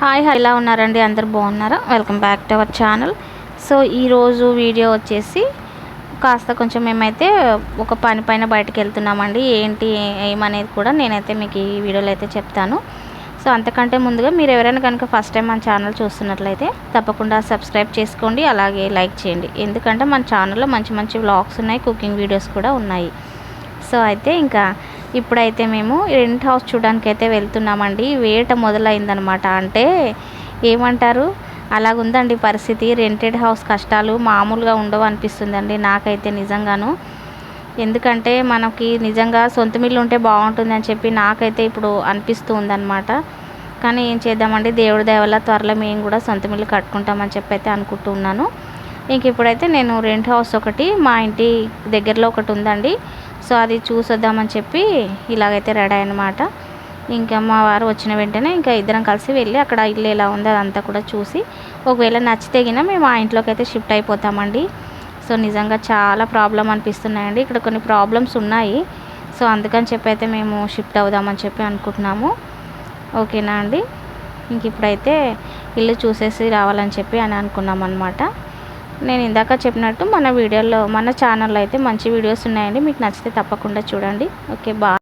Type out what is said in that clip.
Hi hi. ఎలా ఉన్నారండి? అందరు బాగున్నారా? Welcome back to our channel. So ఈరోజు వీడియో వచ్చేసి కాస్త కొంచెం మేమైతే ఒక పని పైన బయటకు వెళ్తున్నామండి ఏంటి ఏమనేది కూడా నేనైతే మీకు ఈ వీడియోలో అయితే చెప్తాను. సో అంతకంటే ముందుగా మీరు ఎవరైనా కనుక ఫస్ట్ టైం మన ఛానల్ చూస్తున్నట్లయితే తప్పకుండా సబ్స్క్రైబ్ చేసుకోండి. అలాగే లైక్ చేయండి. ఎందుకంటే మన ఛానల్లో మంచి మంచి వ్లాగ్స్ ఉన్నాయి కుకింగ్ వీడియోస్ కూడా ఉన్నాయి. సో అయితే ఇంకా ఇప్పుడైతే మేము రెంట్ హౌస్ చూడడానికి అయితే వెళ్తున్నామండి. వేట మొదలైందనమాట. అంటే ఏమంటారు? అలాగుందండి పరిస్థితి. రెంటెడ్ హౌస్ కష్టాలు మామూలుగా ఉండవు అనిపిస్తుందండి నాకైతే నిజంగాను. ఎందుకంటే మనకి నిజంగా సొంత మిల్లు ఉంటే బాగుంటుంది అని చెప్పి నాకైతే ఇప్పుడు అనిపిస్తూ ఉందన్నమాట కానీ ఏం చేద్దామండి? దేవుడి దయ త్వరలో మేము కూడా సొంత మిల్లు కట్టుకుంటామని చెప్పి అయితే అనుకుంటున్నాను. ఇంక ఇప్పుడైతే నేను రెంట్ హౌస్ ఒకటి మా ఇంటి దగ్గరలో ఒకటి ఉందండి. సో అది చూసొద్దామని చెప్పి ఇలాగైతే రెడీ అనమాట ఇంకా మా వారు వచ్చిన వెంటనే ఇంకా ఇద్దరం కలిసి వెళ్ళి అక్కడ ఇల్లు ఎలా ఉందో అదంతా కూడా చూసి ఒకవేళ నచ్చితే గిన మేము ఆ ఇంట్లోకి అయితే షిఫ్ట్ అయిపోతామండి. సో నిజంగా చాలా ప్రాబ్లం అనిపిస్తున్నాయండి. ఇక్కడ కొన్ని ప్రాబ్లమ్స్ ఉన్నాయి. సో అందుకని చెప్పి అయితే మేము షిఫ్ట్ అవుదామని చెప్పి అనుకుంటున్నాము. ఓకేనా అండి? ఇంక ఇప్పుడైతే ఇల్లు చూసేసి రావాలని చెప్పి అని అనుకున్నాం అనమాట నేను ఇందాక చెప్పినట్టు మన వీడియోలో మన ఛానల్లో అయితే మంచి వీడియోస్ ఉన్నాయండి. మీకు నచ్చితే తప్పకుండా చూడండి. ఓకే బా